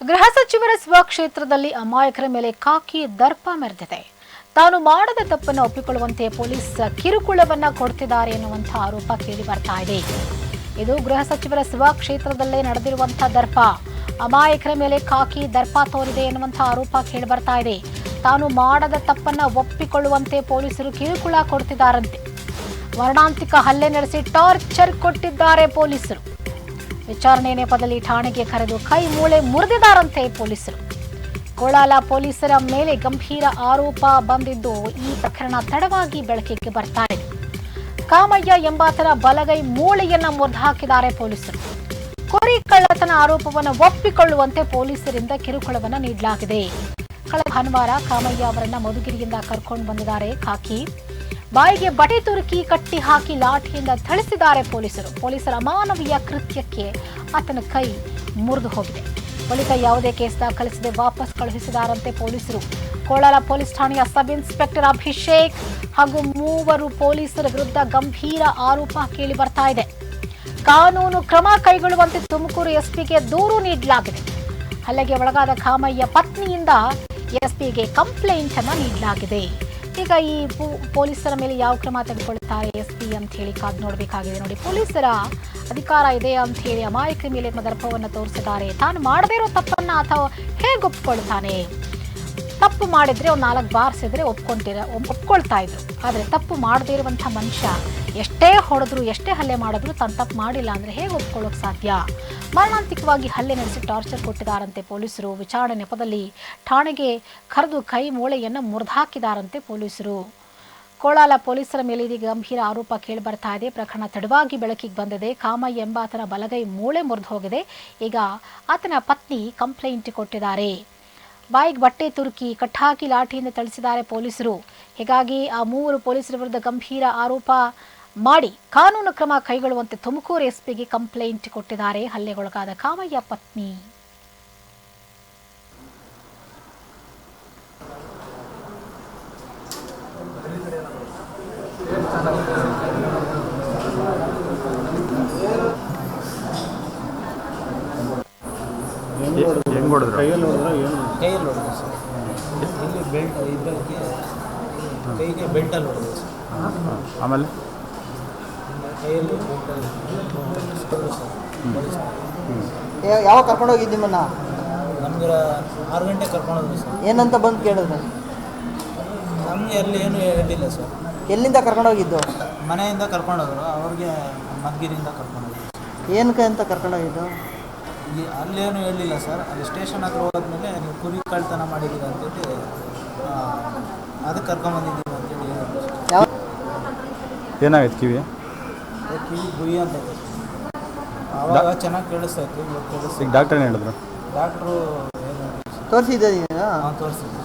ಗೃಹ ಸಚಿವರ ಸ್ವಕ್ಷೇತ್ರದಲ್ಲಿ ಅಮಾಯಕರ ಮೇಲೆ ಕಾಕಿ ದರ್ಪ ಮೆರೆದಿದೆ. ತಾನು ಮಾಡದ ತಪ್ಪನ್ನು ಒಪ್ಪಿಕೊಳ್ಳುವಂತೆ ಪೊಲೀಸ್ ಕಿರುಕುಳವನ್ನ ಕೊಡ್ತಿದ್ದಾರೆ ಎನ್ನುವಂತಹ ಆರೋಪ ಕೇಳಿ ಬರ್ತಾ ಇದೆ. ಇದು ಗೃಹ ಸಚಿವರ ಸ್ವಕ್ಷೇತ್ರದಲ್ಲೇ ನಡೆದಿರುವಂತಹ ದರ್ಪ. ಅಮಾಯಕರ ಮೇಲೆ ಕಾಕಿ ದರ್ಪ ತೋರಿದೆ ಎನ್ನುವಂತಹ ಆರೋಪ ಕೇಳಿ ಬರ್ತಾ ಇದೆ. ತಾನು ಮಾಡದ ತಪ್ಪನ್ನ ಒಪ್ಪಿಕೊಳ್ಳುವಂತೆ ಪೊಲೀಸರು ಕಿರುಕುಳ ಕೊಡ್ತಿದ್ದಾರಂತೆ. ವರ್ಣಾಂತಿಕ ಹಲ್ಲೆ ನಡೆಸಿ ಟಾರ್ಚರ್ ಕೊಟ್ಟಿದ್ದಾರೆ ಪೊಲೀಸರು. ವಿಚಾರಣೆ ನೆಪದಲ್ಲಿ ಠಾಣೆಗೆ ಕರೆದು ಕೈ ಮೂಳೆ ಮುರಿದಿದ್ದಾರಂತೆ ಪೊಲೀಸರು. ಕೋಳಾಲ ಪೊಲೀಸರ ಮೇಲೆ ಗಂಭೀರ ಆರೋಪ ಬಂದಿದ್ದು ಈ ಪ್ರಕರಣ ತಡವಾಗಿ ಬೆಳಕಿಗೆ ಬರ್ತಾ ಕಾಮಯ್ಯ ಎಂಬಾತನ ಬಲಗೈ ಮೂಳೆಯನ್ನ ಮುರಿದು ಹಾಕಿದ್ದಾರೆ ಪೊಲೀಸರು. ಕುರಿ ಕಳ್ಳತನ ಆರೋಪವನ್ನು ಒಪ್ಪಿಕೊಳ್ಳುವಂತೆ ಪೊಲೀಸರಿಂದ ಕಿರುಕುಳವನ್ನು ನೀಡಲಾಗಿದೆ. ಕಳೆದ ಭಾನುವಾರ ಕಾಮಯ್ಯ ಅವರನ್ನ ಮಧುಗಿರಿಯಿಂದ ಕರ್ಕೊಂಡು ಬಂದಿದ್ದಾರೆ ಕಾಕಿ. ಬಾಯಿಗೆ ಬಟೆ ತುರುಕಿ ಕಟ್ಟಿ ಹಾಕಿ ಲಾಠಿಯಿಂದ ಥಳಿಸಿದ್ದಾರೆ ಪೊಲೀಸರು. ಪೊಲೀಸರ ಅಮಾನವೀಯ ಕೃತ್ಯಕ್ಕೆ ಆತನ ಕೈ ಮುರಿದು ಹೋಗಿದೆ. ಬಳಿಕ ಯಾವುದೇ ಕೇಸ್ ದಾಖಲಿಸದೆ ವಾಪಸ್ ಕಳುಹಿಸಿದಾರಂತೆ ಪೊಲೀಸರು. ಕೋಲಾರ ಪೊಲೀಸ್ ಠಾಣೆಯ ಸಬ್ ಇನ್ಸ್ಪೆಕ್ಟರ್ ಅಭಿಷೇಕ್ ಹಾಗೂ ಮೂವರು ಪೊಲೀಸರ ವಿರುದ್ಧ ಗಂಭೀರ ಆರೋಪ ಕೇಳಿ ಬರ್ತಾ ಇದೆ. ಕಾನೂನು ಕ್ರಮ ಕೈಗೊಳ್ಳುವಂತೆ ತುಮಕೂರು ಎಸ್ಪಿಗೆ ದೂರು ನೀಡಲಾಗಿದೆ. ಹಲ್ಲೆಗೆ ಒಳಗಾದ ಕಾಮಯ್ಯ ಪತ್ನಿಯಿಂದ ಎಸ್ಪಿಗೆ ಕಂಪ್ಲೇಂಟ್ ಅನ್ನು ನೀಡಲಾಗಿದೆ. ಈಗ ಈ ಪೊಲೀಸರ ಮೇಲೆ ಯಾವ ಕ್ರಮ ತೆಗೆದುಕೊಳ್ತಾರೆ ಎಸ್ ಪಿ ಅಂತ ಹೇಳಿ ಕಾದು ನೋಡಬೇಕಾಗಿದೆ ನೋಡಿ. ಪೊಲೀಸರ ಅಧಿಕಾರ ಇದೆ ಅಂತ ಹೇಳಿ ಅಮಾಯಕರ ಮೇಲೆ ದರ್ಪವನ್ನು ತೋರಿಸಿದ್ದಾರೆ. ತಾನು ಮಾಡದೇ ಇರೋ ತಪ್ಪನ್ನ ಅಥವಾ ಹೇಗೆ ಒಪ್ಕೊಳ್ತಾನೆ ತಪ್ಪು ಮಾಡಿದ್ರೆ ಒಂದು ನಾಲ್ಕು ಬಾರಿಸಿದ್ರೆ ಒಪ್ಕೊಂತಿರ ಒಪ್- ಒಪ್ಕೊಳ್ತಾ ಇದ್ರು. ಆದರೆ ತಪ್ಪು ಮಾಡದೇ ಇರುವಂಥ ಮನುಷ್ಯ ಎಷ್ಟೇ ಹೊಡೆದ್ರು, ಎಷ್ಟೇ ಹಲ್ಲೆ ಮಾಡಿದ್ರು ತಾನು ತಪ್ಪು ಮಾಡಿಲ್ಲ ಅಂದರೆ ಹೇಗೆ ಒಪ್ಕೊಳ್ಳೋಕೆ ಸಾಧ್ಯ? ಮರಣಾಂತಿಕವಾಗಿ ಹಲ್ಲೆ ನಡೆಸಿ ಟಾರ್ಚರ್ ಕೊಟ್ಟಿದ್ದಾರಂತೆ ಪೊಲೀಸರು. ವಿಚಾರಣೆ ನೆಪದಲ್ಲಿ ಠಾಣೆಗೆ ಕರೆದು ಕೈ ಮೂಳೆಯನ್ನು ಮುರಿದಾಕಿದಾರಂತೆ ಪೊಲೀಸರು. ಕೋಳಾಲ ಪೊಲೀಸರ ಮೇಲೆ ಇದೀಗ ಗಂಭೀರ ಆರೋಪ ಕೇಳಿಬರ್ತಾ ಇದೆ. ಪ್ರಕರಣ ತಡವಾಗಿ ಬೆಳಕಿಗೆ ಬಂದಿದೆ. ಕಾಮಯ್ಯ ಎಂಬಾತನ ಬಲಗೈ ಮೂಳೆ ಮುರಿದು ಹೋಗಿದೆ. ಈಗ ಆತನ ಪತ್ನಿ ಕಂಪ್ಲೇಂಟ್ ಕೊಟ್ಟಿದ್ದಾರೆ. ಬಾಯಿಗೆ ಬಟ್ಟೆ ತುರುಕಿ ಕಟ್ಟಾಕಿ ಲಾಠಿಯಿಂದ ಥಳಿಸಿದ್ದಾರೆ ಪೊಲೀಸರು. ಹೀಗಾಗಿ ಆ ಮೂವರು ಪೊಲೀಸರ ವಿರುದ್ಧ ಗಂಭೀರ ಆರೋಪ ಮಾಡಿ ಕಾನೂನು ಕ್ರಮ ಕೈಗೊಳ್ಳುವಂತೆ ತುಮಕೂರು ಎಸ್ಪಿಗೆ ಕಂಪ್ಲೇಂಟ್ ಕೊಟ್ಟಿದ್ದಾರೆ. ಹಲ್ಲೆಗೊಳಗಾದ ಕಾಮಯ್ಯ ಪತ್ನಿ. ಕೈಗೆ ಬೆಲ್ಟಲ್ಲಿ ಆಮೇಲೆ? ಯಾವಾಗ ಕರ್ಕೊಂಡು ಹೋಗಿದ್ದೀಮ ನಿಮ್ಮನ್ನ? ನಮ್ಗೆ ಆರು ಗಂಟೆ ಕರ್ಕೊಂಡು ಹೋದ್ವಿ ಸರ್. ಏನಂತ ಬಂದು ಕೇಳಿದ್ರೆ? ನಮಗೆ ಅಲ್ಲಿ ಏನು ಹೇಳಿಲ್ಲ ಸರ್. ಎಲ್ಲಿಂದ ಕರ್ಕೊಂಡು ಹೋಗಿದ್ದು? ಮನೆಯಿಂದ ಕರ್ಕೊಂಡು ಹೋದ್ರು. ಅವ್ರಿಗೆ ಮದ್ಗಿರಿಂದ ಕರ್ಕೊಂಡು ಹೋದ್ರು. ಏನಕ್ಕೆ ಅಂತ ಕರ್ಕೊಂಡು ಹೋಗಿದ್ದು? ಈ ಅಲ್ಲೇನು ಹೇಳಿಲ್ಲ ಸರ್. ಅಲ್ಲಿ ಸ್ಟೇಷನ್ ಹತ್ರ ಹೋದ್ಮೇಲೆ ನೀವು ಕುರಿ ಕಳ್ತನ ಮಾಡಿದ್ದೀರ ಅಂತೇಳಿ ಆ, ಅದಕ್ಕೆ ಕರ್ಕೊಂಬಂದಿದ್ದೀವಿ ಅಂತೇಳಿ ಏನಾಗೈತೆ ಕಿವಿ? ಕಿವಿ ಗುಯಿ ಅಂತ ಇದೆ. ಆವಾಗ ಚೆನ್ನಾಗಿ ಕೇಳಿಸ್ತಾ ಇತ್ತು ಇವಾಗ ಈಗ ಡಾಕ್ಟರ್ ಏನು ಹೇಳಿದ್ರು? ಡಾಕ್ಟ್ರು ಏನು ತೋರಿಸಿದ್ದೆ ನೀನು? ಹಾಂ ತೋರಿಸಿದ್ರು